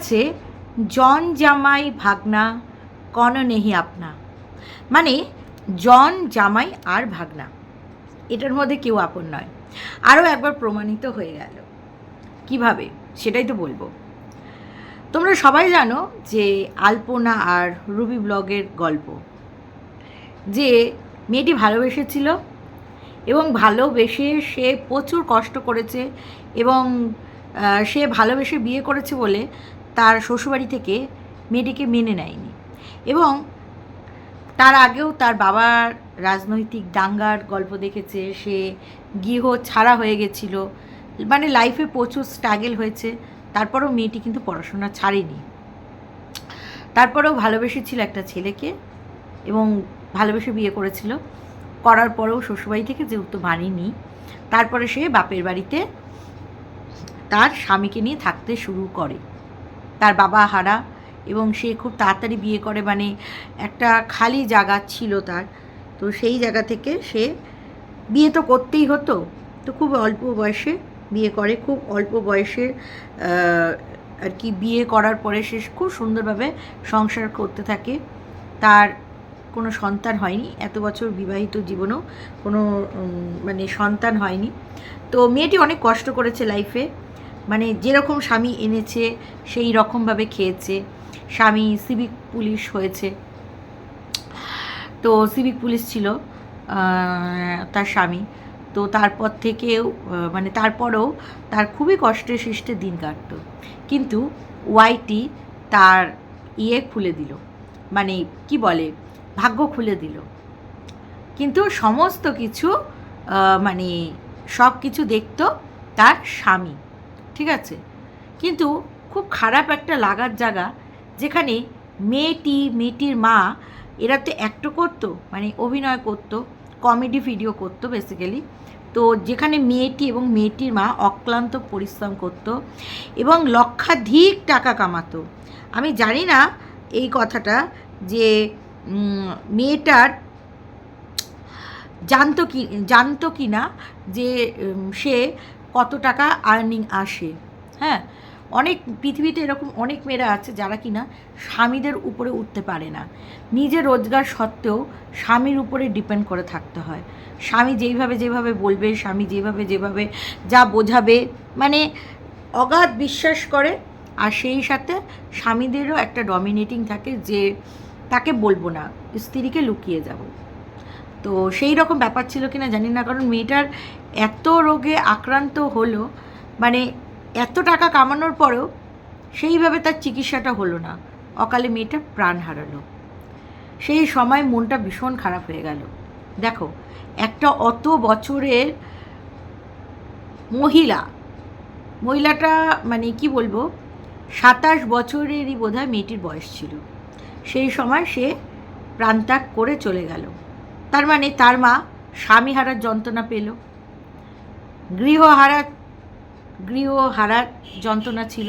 আছে, জন জামাই ভাগনা, কন নেহি আপনা। মানে জন জামাই আর ভাগনা। এটার মধ্যে কেউ আপন নয়। আরও একবার প্রমাণিত হয়ে গেল। কীভাবে? সেটাই তো বলব। তোমরা সবাই জানো যে আলপনা আর রুবি ব্লগের গল্প। যে মেয়েটি ভালোবেসেছিল এবং ভালোবেসে সে প্রচুর কষ্ট করেছে এবং সে ভালোবেসে বিয়ে করেছে বলে শ্বশুরবাড়ি থেকে মেয়েটিকে মেনে নেয়নি এবং তার আগেও তার বাবার রাজনৈতিক দাঙ্গার গল্প দেখেছে, সে গৃহ ছাড়া হয়ে গেছিল মানে লাইফে প্রচুর স্ট্রাগেল হয়েছে, তারপরেও মেয়েটি কিন্তু পড়াশোনা ছাড়েনি। তারপরেও ভালোবেসেছিল একটা ছেলেকে এবং ভালোবেসে বিয়ে করেছিল, করার পরেও শ্বশুরবাড়ি থেকে যেহেতু মানেনি, তারপরে সে বাপের বাড়িতে তার স্বামীকে নিয়ে থাকতে শুরু করে। তার বাবা হারা এবং সে খুব তাড়াতাড়ি বিয়ে করে মানে একটা খালি জায়গা ছিল তার। তো সেই জায়গা থেকে সে বিয়ে তো করতেই হতো। তো খুব অল্প বয়সে বিয়ে করে, খুব অল্প বয়সে আর কি বিয়ে করার পরে সে খুব সুন্দরভাবে সংসার করতে থাকে। তার কোনো সন্তান হয়নি, এত বছর বিবাহিত জীবনেও কোনো মানে সন্তান হয়নি। তো মেয়েটি অনেক কষ্ট করেছে লাইফে মানে যেরকম স্বামী এনেছে, সেই রকমভাবে খেয়েছে। স্বামী সিভিক পুলিশ হয়েছে। তো সিভিক পুলিশ ছিল তার স্বামী। তো তারপর থেকেও মানে তারপরেও তার খুবই কষ্টে সৃষ্টে দিন কাটতো। কিন্তু ওয়াইটি তার ইয়ে খুলে দিল। মানে কি বলে? ভাগ্য খুলে দিল। কিন্তু সমস্ত কিছু মানে সব কিছু দেখতো তার স্বামী। ঠিক আছে? কিন্তু খুব খারাপ একটা লাগার জায়গা যেখানে মেয়েটি, মেয়েটির মা, এরা তো অ্যাক্ট করতো মানে অভিনয় করতো কমেডি ভিডিও করতো বেসিক্যালি তো যেখানে মেয়েটি এবং মেয়েটির মা অক্লান্ত পরিশ্রম করতো এবং লক্ষাধিক টাকা কামাতো। আমি জানি না এই কথাটা যে মেয়েটার জানতো কি জানতো কি না যে সে কত টাকা আর্নিং আসে। হ্যাঁ? অনেক পৃথিবীতে এরকম অনেক মেয়েরা আছে যারা কিনা স্বামীদের উপরে উঠতে পারে না। নিজের রোজগার সত্ত্বেও স্বামীর উপরে ডিপেন্ড করে থাকতে হয়। স্বামী যেইভাবে যেভাবে বলবে, স্বামী যেভাবে যেভাবে যা বোঝাবে মানে অগাধ বিশ্বাস করে। আর সেই সাথে স্বামীদেরও একটা ডমিনেটিং থাকে যে তাকে বলব না, স্ত্রীকে লুকিয়ে যাব। তো সেই রকম ব্যাপার ছিল কি না জানি না, কারণ মেয়েটার এত রোগে আক্রান্ত হলো মানে এত টাকা কামানোর পরেও সেইভাবে তার চিকিৎসাটা হলো না। অকালে মেয়েটা প্রাণ হারালো। সেই সময় মনটা ভীষণ খারাপ হয়ে গেল। দেখো, একটা অত বছরের মহিলা, মহিলাটা মানে কি বলব, সাতাশ বছরেরই বোধহয় মেয়েটির বয়স ছিল। সেই সময় সে প্রাণত্যাগ করে চলে গেল। তার মানে তার মা স্বামী হারার যন্ত্রণা পেল। গৃহহারা গৃহহারার যন্ত্রণা ছিল।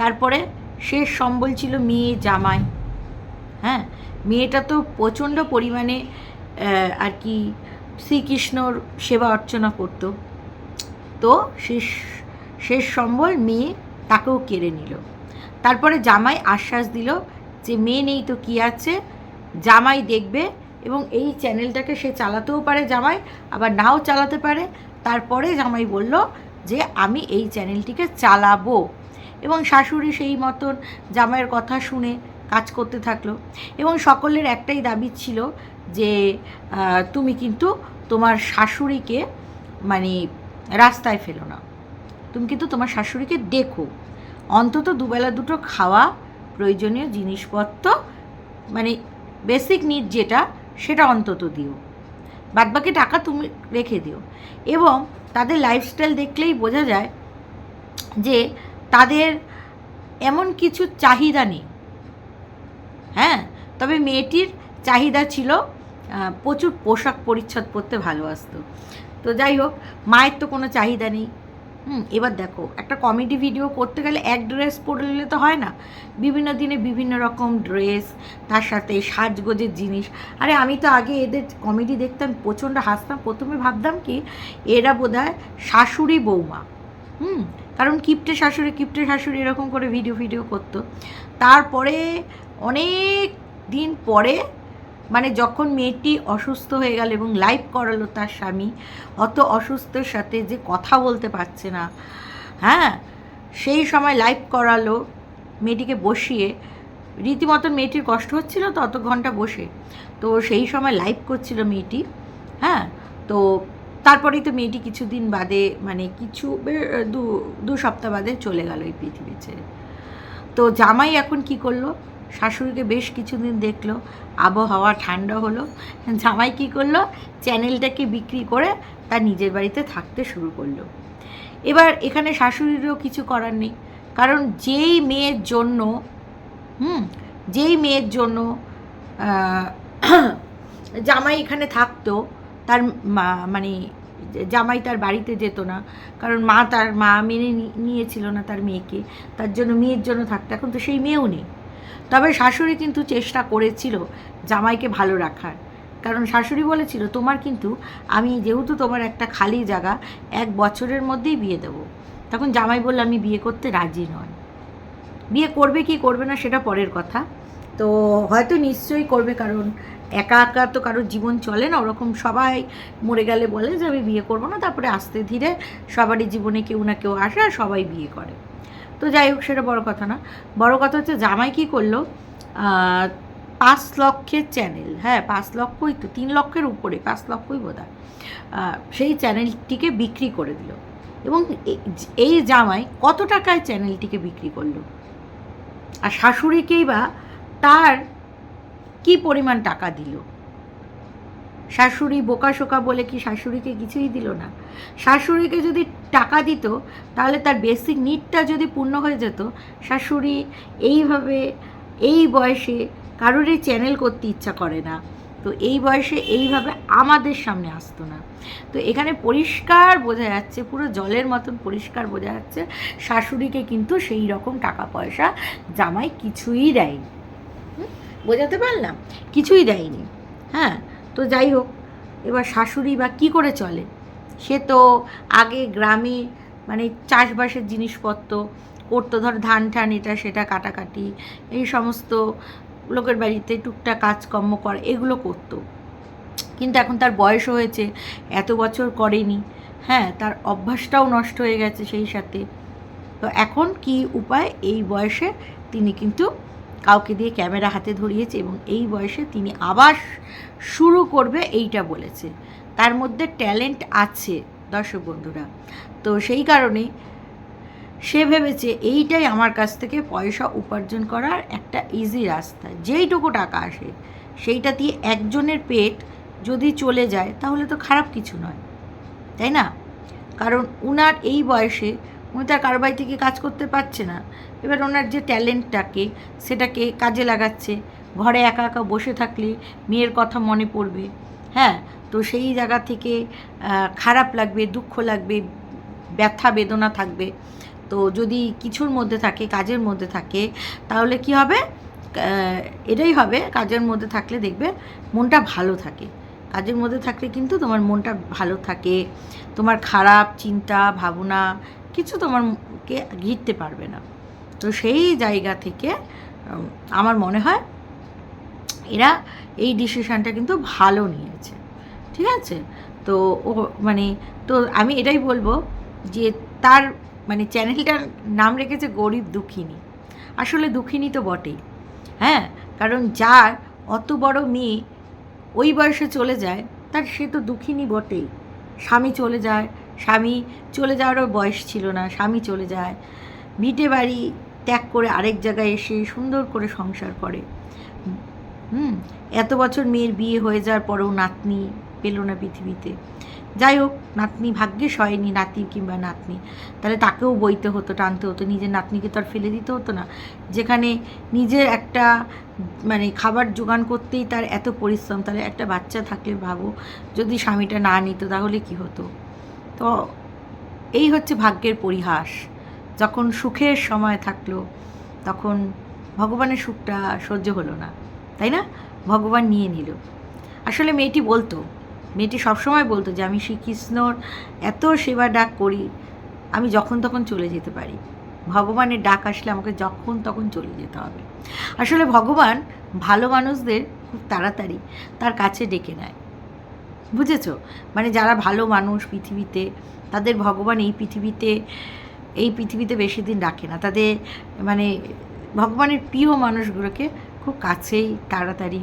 তারপরে শেষ সম্বল ছিল মেয়ে জামাই। হ্যাঁ মেয়েটা তো প্রচণ্ড পরিমাণে আর কি শ্রীকৃষ্ণর সেবা অর্চনা করত। তো শেষ শেষ সম্বল মেয়ে তাকেও কেড়ে নিল। তারপরে জামাই আশ্বাস দিল যে মেয়ে নেই তো কী আছে? জামাই দেখবে এবং এই চ্যানেলটাকে সে চালাতেও পারে জামাই, আবার নাও চালাতে পারে। তারপরে জামাই বলল যে, আমি এই চ্যানেলটিকে চালাবো। এবং শাশুড়ি সেই মতন জামাইয়ের কথা শুনে কাজ করতে থাকল। এবং সকলের একটাই দাবি ছিল যে তুমি কিন্তু তোমার শাশুড়িকে মানে রাস্তায় ফেলো না। তুমি কিন্তু তোমার শাশুড়িকে দেখো। অন্তত দুবেলা দুটো খাওয়া প্রয়োজনীয় জিনিসপত্র মানে বেসিক নিড যেটা সেটা অন্তত দিও। বাদবাকি টাকা তুমি রেখে দিও। এবং তাদের লাইফস্টাইল দেখলেই বোঝা যায় যে তাদের এমন কিছু চাহিদা নেই। হ্যাঁ? তবে মেয়েটির চাহিদা ছিল প্রচুর পোশাক পরিচ্ছদ পরতে ভালোবাসতো। তো যাই হোক, মায়ের তো কোনো চাহিদা নেই। হুম, এবার দেখো, একটা কমেডি ভিডিও করতে গেলে এক ড্রেস পরলে তো হয় না। বিভিন্ন দিনে বিভিন্ন রকম ড্রেস তার সাথে সাজগোজের জিনিস। আরে আমি তো আগে এদের কমেডি দেখতাম, প্রচণ্ড হাসতাম। প্রথমে ভাবতাম কি, এরা বোধহয় শাশুড়ি বৌমা। হুম, কারণ কিপ্টে শাশুড়ি কিপ্টে শাশুড়ি এরকম করে ভিডিও ভিডিও করতো। তারপরে অনেক দিন পরে মানে যখন মেয়েটি অসুস্থ হয়ে গেল এবং লাইভ করালো তার স্বামী, অত অসুস্থর সাথে যে কথা বলতে পারছে না হ্যাঁ? সেই সময় লাইভ করালো মেয়েটিকে বসিয়ে। রীতিমতন মেয়েটির কষ্ট হচ্ছিল তো অত ঘণ্টা বসে। তো সেই সময় লাইভ করছিল মেয়েটি হ্যাঁ? তো তারপরেই তো মেয়েটি কিছুদিন বাদে মানে কিছু দু দু সপ্তাহ বাদে চলে গেল এই পৃথিবী ছেড়ে। তো জামাই এখন কি করল? শাশুড়িকে বেশ কিছুদিন দেখল, আবহাওয়া ঠান্ডা হলো। জামাই কি করল? চ্যানেলটাকে বিক্রি করে তার নিজের বাড়িতে থাকতে শুরু করল। এবার এখানে শাশুড়িরও কিছু করার নেই। কারণ যেই মেয়ের জন্য, হুম, যেই মেয়ের জন্য জামাই এখানে থাকতো, তার মানে জামাই তার বাড়িতে যেত না। কারণ মা তার, মা মেনে নিয়েছিল না তার মেয়েকে। তার জন্য, মেয়ের জন্য থাকতো। এখন তো সেই মেয়েও নেই। তবে শাশুড়ি কিন্তু চেষ্টা করেছিল জামাইকে ভালো রাখার। কারণ শাশুড়ি বলেছিল, তোমার কিন্তু আমি যেহেতু তোমার একটা খালি জায়গা, এক বছরের মধ্যেই বিয়ে দেবো। তখন জামাই বলল, আমি বিয়ে করতে রাজি নয় বিয়ে করবে কি করবে না সেটা পরের কথা। তো হয়তো নিশ্চয়ই করবে, কারণ একা একা তো কারোর জীবন চলে না। ওরকম সবাই মরে গেলে বলে যে, আমি বিয়ে করব না। তারপরে আস্তে ধীরে সবারই জীবনে কেউ না কেউ আসে আর সবাই বিয়ে করে। তো যাই হোক, সেটা বড় কথা না। বড় কথা হচ্ছে জামাই কী করল? পাঁচ লক্ষের চ্যানেল হ্যাঁ পাঁচ লক্ষই তো, তিন লক্ষের উপরে, পাঁচ লক্ষই বোধ সেই চ্যানেলটিকে বিক্রি করে দিল। এবং এই জামাই কত টাকায় চ্যানেলটিকে বিক্রি করল? আর শাশুড়িকেই বা তার কি পরিমাণ টাকা দিল? শাশুড়ি বোকা শোকা বলে কি শাশুড়িকে কিছুই দিল না? শাশুড়িকে যদি টাকা দিত, তাহলে তার বেসিক নিডটা যদি পূর্ণ হয়ে যেত, শাশুড়ি এইভাবে এই বয়সে কারোরই চ্যানেল করতে ইচ্ছা করে না। তো এই বয়সে এইভাবে আমাদের সামনে আসতো না। তো এখানে পরিষ্কার বোঝা যাচ্ছে, পুরো জলের মতন পরিষ্কার বোঝা যাচ্ছে, শাশুড়িকে কিন্তু সেই রকম টাকা পয়সা জামাই কিছুই দেয়নি। বোঝাতে পারলাম? কিছুই দেয়নি। হ্যাঁ? তো যাই হোক, এবার শাশুড়ি বা কি করে চলে? সে তো আগে গ্রামে মানে চাষবাসের জিনিসপত্র, করতো, ধর ধান ঠান এটা সেটা কাটাকাটি, এই সমস্ত লোকের বাড়িতে টুকটাক কাজকর্ম করে, এগুলো করতো। কিন্তু এখন তার বয়স হয়েছে, এত বছর করেনি। হ্যাঁ তার অভ্যাসটাও নষ্ট হয়ে গেছে সেই সাথে। তো এখন কি উপায়? এই বয়সে তিনি কিন্তু কাউকে দিয়ে ক্যামেরা হাতে ধরিয়েছে এবং এই বয়সে তিনি আবার শুরু করবে এইটা বলেছে। তার মধ্যে ট্যালেন্ট আছে, দর্শক বন্ধুরা। তো সেই কারণে সে ভেবেছে এইটাই আমার কাছ থেকে পয়সা উপার্জন করার একটা ইজি রাস্তা। যেইটুকু টাকা আসে, সেইটা দিয়ে একজনের পেট যদি চলে যায়, তাহলে তো খারাপ কিছু নয়। তাই না? কারণ উনার এই বয়সে উনি তার কারও বাড়ি থেকে কাজ করতে পারছে না। এবার ওনার যে ট্যালেন্টটাকে সেটাকে কাজে লাগাচ্ছে। ঘরে একা একা বসে থাকলে মেয়ের কথা মনে পড়বে। হ্যাঁ তো সেই জায়গা থেকে খারাপ লাগবে, দুঃখ লাগবে, ব্যথা, বেদনা থাকবে। তো যদি কিছুর মধ্যে থাকে, কাজের মধ্যে থাকে, তাহলে কি হবে? এটাই হবে, কাজের মধ্যে থাকলে দেখবে মনটা ভালো থাকে। কাজের মধ্যে থাকলে কিন্তু তোমার মনটা ভালো থাকে। তোমার খারাপ চিন্তা, ভাবনা, কিছু তোমারকে ঘিরতে পারবে না। তো সেই জায়গা থেকে আমার মনে হয় এরা এই ডিসিশানটা কিন্তু ভালো নিয়েছে। ঠিক আছে? তো ও মানে তো আমি এটাই বলব যে তার মানে চ্যানেলটার নাম রেখেছে গরিব দুঃখিনী। আসলে দুঃখিনী তো বটেই হ্যাঁ? কারণ যার অত বড় মেয়ে ওই বয়সে চলে যায়, তার সে তো দুঃখিনী বটেই। স্বামী চলে যায়, স্বামী চলে যাওয়ারও বয়স ছিল না, স্বামী চলে যায় ভিটে বাড়ি ত্যাগ করে আরেক জায়গায় এসে সুন্দর করে সংসার করে। হুম, এত বছর মেয়ের বিয়ে হয়ে যাওয়ার পরেও নাতনি পেল না পৃথিবীতে। যাই হোক, নাতনি ভাগ্যে সয়নি, নাতি কিংবা নাতনি। তাহলে তাকেও বইতে হতো, টানতে হতো, নিজের নাতনিকে তো আর ফেলে দিতে হতো না। যেখানে নিজের একটা মানে খাবার জোগান করতেই তার এত পরিশ্রম, তাহলে একটা বাচ্চা থাকলে ভাবো, যদি স্বামীটা না নিত তাহলে কি হতো? তো এই হচ্ছে ভাগ্যের পরিহাস। যখন সুখের সময় থাকল, তখন ভগবানের সুখটা সহ্য হলো না, তাই না? ভগবান নিয়ে নিল। আসলে মেয়েটি বলতো, মেয়েটি সবসময় বলতো যে, আমি শ্রীকৃষ্ণর এত সেবা ডাক করি, আমি যখন তখন চলে যেতে পারি। ভগবানের ডাক আসলে আমাকে যখন তখন চলে যেতে হবে। আসলে ভগবান ভালো মানুষদের খুব তাড়াতাড়ি তার কাছে ডেকে নেয়। বুঝেছ? মানে যারা ভালো মানুষ পৃথিবীতে, তাদের ভগবান এই পৃথিবীতে এই পৃথিবীতে বেশি দিন রাখে না। তাদের মানে ভগবানের প্রিয় মানুষগুলোকে খুব কাছেই তাড়াতাড়ি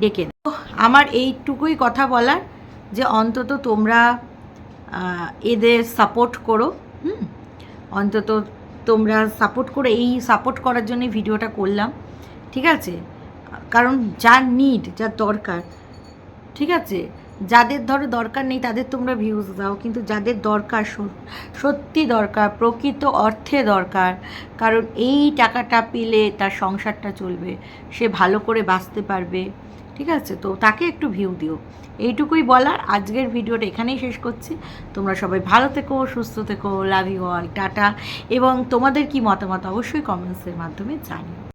ডেকে তো আমার এইটুকুই কথা বলার যে অন্তত তোমরা এদের সাপোর্ট করো, হুম? অন্তত তোমরা সাপোর্ট করে। এই সাপোর্ট করার জন্যই ভিডিওটা করলাম, ঠিক আছে? কারণ যার নিড যার দরকার, ঠিক আছে? যাদের ধরো দরকার নেই, তাদের তোমরা ভিউজ দাও। কিন্তু যাদের দরকার সত্যি দরকার, প্রকৃত অর্থে দরকার, কারণ এই টাকাটা পেলে তার সংসারটা চলবে, সে ভালো করে বাঁচতে পারবে, ঠিক আছে? তো তাকে একটু ভিউ দিও। এইটুকুই বলার। আজকের ভিডিওটা এখানেই শেষ করছি। তোমরা সবাই ভালো থেকো, সুস্থ থেকো লাভ ইউ অল টাটা। এবং তোমাদের কি মতামত, অবশ্যই কমেন্টসের মাধ্যমে জানিও।